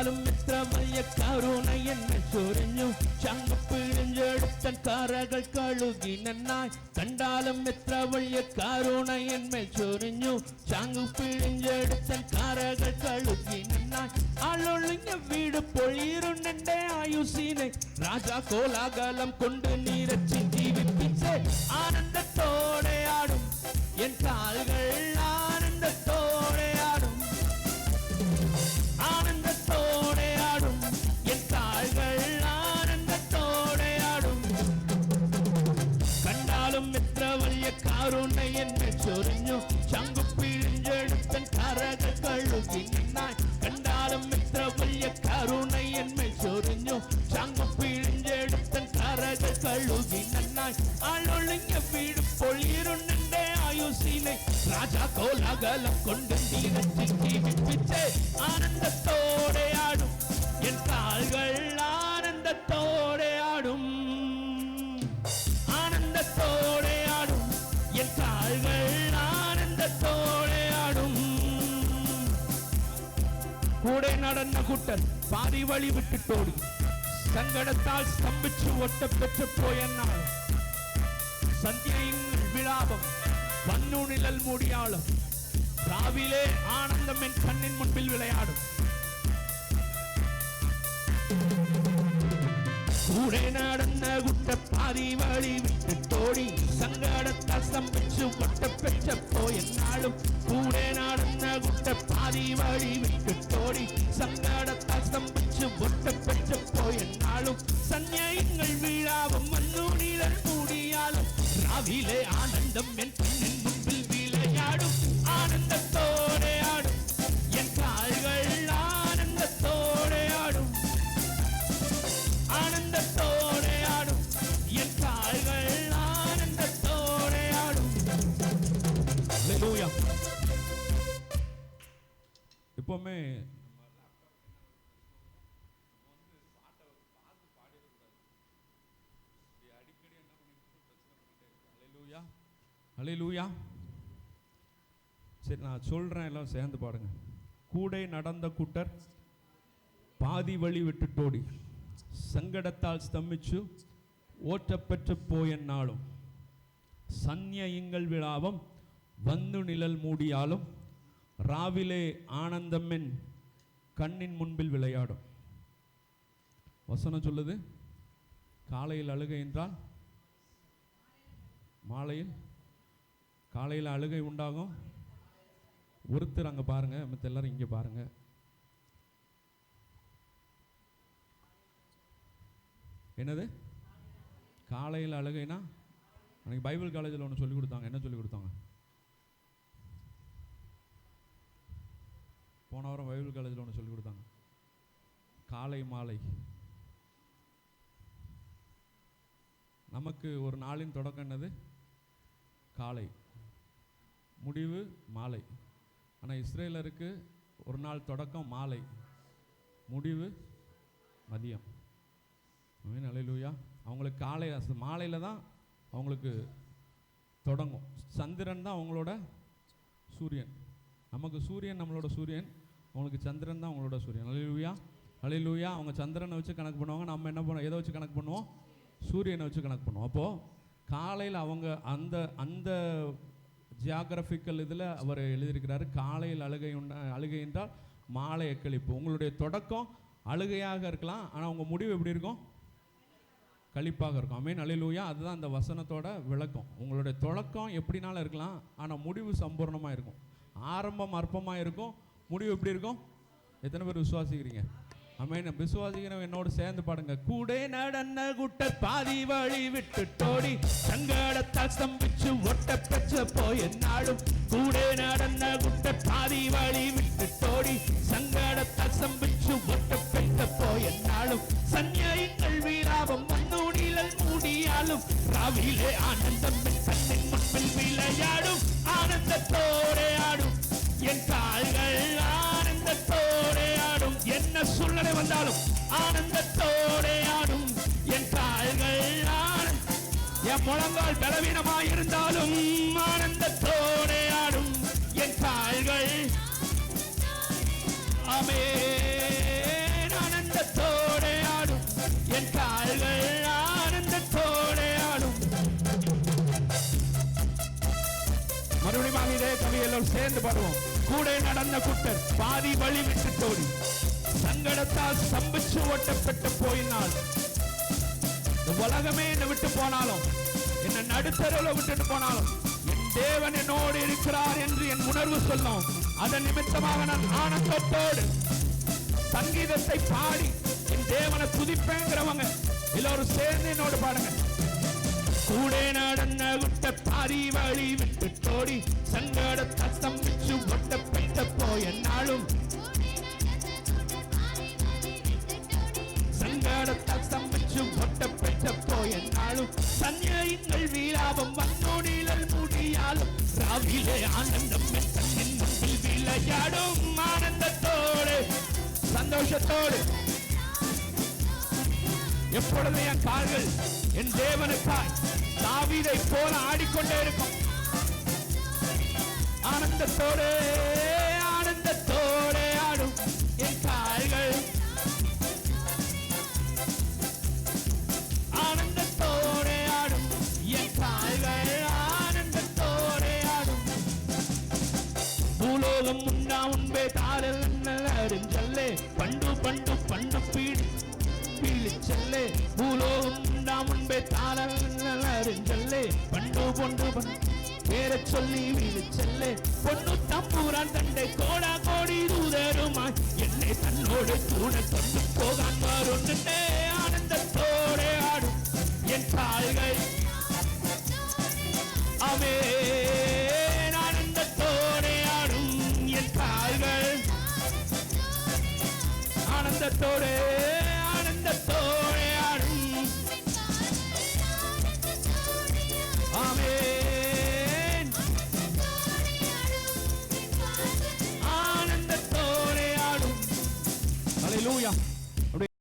കണ്ടാലും എത്ര വലിയ കരുണ എന്നെ ചൊരിഞ്ഞു ചങ്ക് പിഴിഞ്ഞെടുത്തൻ കറകൾ കഴുകി നന്നായി. കണ്ടാലും എത്ര വലിയ കരുണ എന്നെ ചൊരിഞ്ഞു ചങ്ക് പിഴിഞ്ഞെടുത്തൻ കറകൾ കഴുകി നന്നായി. ആളൊളിഞ്ഞ വീട് പൊഴിയിരുണ്ടെ ആയുസീനെ. രാജാ കോലാകലം കൊണ്ട് നീരച്ചി ജീവിപ്പിച്ച് ആനന്ദത്തോടെ കഴുകി നന്നായി ആളൊളിഞ്ഞ വീട് പൊളിയിരുണ്ടെ ആയുസീനെ രാജാ കോലാകലം കൊണ്ട് നീരച്ച് ജീവിപ്പിച്ച് ആനന്ദത്തോടെ ആടും എൻ കാൽകൾ ആനന്ദത്തോടെ ആടും ആനന്ദത്തോടെ ആടും എൻ കാൽകൾ ആനന്ദത്തോടെ ആടും കൂടെ നടന്ന കുട്ടൻ പാതി വഴി വിട്ടിട്ടോടി സങ്കടത്താൽ സ്തംഭിച്ചു ഒറ്റപ്പെട്ടു പോയെന്നാൾ സന്ധ്യയിൽ വിളാപം നിഴൽ മൂടിയാളും. രാവിലെ ആനന്ദം എൻ കണ്ണിൻ മുൻപിൽ വിളയാടും. കൂടെ നടന്ന കുട്ടപ്പാതി വഴി വിട്ടിട്ടോടി സങ്കടത്തെ സ്തംഭിച്ചു കൊട്ടപ്പെട്ടപ്പോ എന്നാളും. കൂടെ നടന്ന കുട്ടപ്പാതി വഴി വിട്ടിട്ടോടി സങ്കടത്തെ സ്തംഭിച്ചു കൊട്ടപ്പെട്ടപ്പോ എന്നാളും. സന്യായങ്ങൾ ஆவிலே ஆனந்தம் என் கண்ணின் முன்பில் விளையாடும். ஆனந்தத்தோடே ஆடும். என் கால்கள் ஆனந்தத்தோடே ஆடும். ஆனந்தத்தோடே ஆடும். என் கால்கள் ஆனந்தத்தோடே ஆடும். எப்பவுமே எப்போவுமே அலையிலூயா சரி நான் சொல்கிறேன் எல்லாம் சேர்ந்து பாருங்க. கூடை நடந்த கூட்டர் பாதி வழி விட்டுட்டோடி சங்கடத்தால் ஸ்தம்பிச்சு ஓட்டப்பெற்று போயென்னாலும் சந்நியங்கள் விழாவும் வந்து நிழல் மூடியாலும் ராவிலே ஆனந்தமென் கண்ணின் முன்பில் விளையாடும். வசனம் சொல்லுது காலையில் அழுகை என்றால் மாலையில் காலையில் அழுகை உண்டாகும். ஒருத்தர் அங்கே பாருங்க மற்ற எல்லாரும் இங்கே பாருங்க. என்னது? காலையில் அழுகைனா அன்றைக்கி பைபிள் காலேஜில் ஒன்று சொல்லி கொடுத்தாங்க. என்ன சொல்லி கொடுத்தாங்க? போன வாரம் பைபிள் காலேஜில் ஒன்று சொல்லி கொடுத்தாங்க. காலை மாலை. நமக்கு ஒரு நாளின் தொடக்கம் என்னது? காலை. முடிவு மாலை. ஆனால் இஸ்ரேலருக்கு ஒரு நாள் தொடக்கம் மாலை. முடிவு மதியம். அலையிலூயா அவங்களுக்கு காலை மாலையில் தான் அவங்களுக்கு தொடங்கும். சந்திரன் தான் அவங்களோட சூரியன். நமக்கு சூரியன் நம்மளோட சூரியன். அவங்களுக்கு சந்திரன் தான் அவங்களோட சூரியன். அலையிலூயா அலையிலூயா அவங்க சந்திரனை வச்சு கணக்கு பண்ணுவாங்க. நம்ம என்ன பண்ணுவோம் எதை வச்சு கணக்கு பண்ணுவோம்? சூரியனை வச்சு கணக்கு பண்ணுவோம். அப்போது காலையில் அவங்க அந்த அந்த ஜியாகிரபிக்கல் இதில் அவர் எழுதியிருக்கிறாரு காலையில் அழுகை உண்ட அழுகை என்றால் மாலை எக்களிப்பு உங்களுடைய தொடக்கம் அழுகையாக இருக்கலாம் ஆனால் உங்கள் முடிவு எப்படி இருக்கும்? கழிப்பாக இருக்கும். அமீன் அழிலூயா அதுதான் அந்த வசனத்தோட விளக்கம். உங்களுடைய தொடக்கம் எப்படினாலும் இருக்கலாம் ஆனால் முடிவு சம்பூர்ணமாக இருக்கும் ஆரம்பம் அற்பமாக இருக்கும் முடிவு எப்படி இருக்கும்? எத்தனை பேர் விசுவாசிக்கிறீங்க? அமேன் விசுவாசிக்கிறவங்க என்னோடு சேர்ந்து பாடுங்க. கூட நடந்த குட்ட பாதி வழி விட்டு தோடி சங்கடத்தால் ஸ்தம்பிச்சு ஒட்ட பெற்ற போய் என்னாலும். கூட நடந்த குட்ட பாதி வழி விட்டு தோடி சங்கடத்தால் ஸ்தம்பிச்சு ஒட்ட பெற்ற போய் என்னாலும். சன்னியாயங்கள் வீராபம் வந்து நிழல் மூடியாலும். ராவிலே ஆனந்த என்ன சூழ்நிலை வந்தாலும் ஆனந்தத்தோടെ ஆடும். என் கால்கள் என் முழங்கால் பலவீனமாக இருந்தாலும் ஆனந்தத்தோടെ ஆடும். என் கால்கள் அமே என் கால்கள் ஆனந்தத்தோடே ஆடும். மறுபடியும் இதே கவி எல்லோரும் சேர்ந்து பாடுவோம். கூட நடந்த குட்டர் பாதி வழி விட்டு தோடி. சங்கடத்தால் சம்பிச்சு ஓட்டப்பட்டு போயினால் இந்த உலகமே என்னை விட்டு போனாலும் என்னை நடுத்தரவுல விட்டுட்டு போனாலும் என் தேவன் என்னோடு இருக்கிறார் என்று என் உணர்வு சொல்லும். அதன் நிமித்தமாக நான் ஆனந்தத்தோடு சங்கீதத்தை பாடி என் தேவனை துதிப்பேங்கிறவங்க எல்லோரும் சேர்ந்து என்னோடு பாடுங்க. கூட நடந்த விட்ட பாரி வழி விட்டு தோடி சங்க முடியாலும் ஆனந்தம் விளையாடும் ஆனந்தத்தோடு சந்தோஷத்தோடு. எப்பொழுதும் என் கால்கள் என் தேவனுக்காய் தாவிதை போல ஆடிக்கொண்டே இருக்கும். ஆனந்தத்தோடு பூலோகம் உண்டா உண்பே தாரல் அறிஞ்சல்லே பண்டு பண்டு பண்டு பீடி பீழிச்சல்லே பூலோகம் உண்டா முன்பே தாரல் அறிஞ்சல்லே பண்டு பொண்டு பண்டு பேர சொல்லி வீழிச்சல்லே பொண்ணு தம்பூரான் தண்டை கோடா கோடி தூதருமாய். என்னை தன்னோடு கூட கொண்டு போகான் வருண்டே ஆனந்தத்தோடு கால்கள் ஆனந்தத்தோடு ஆனந்தத்தோடு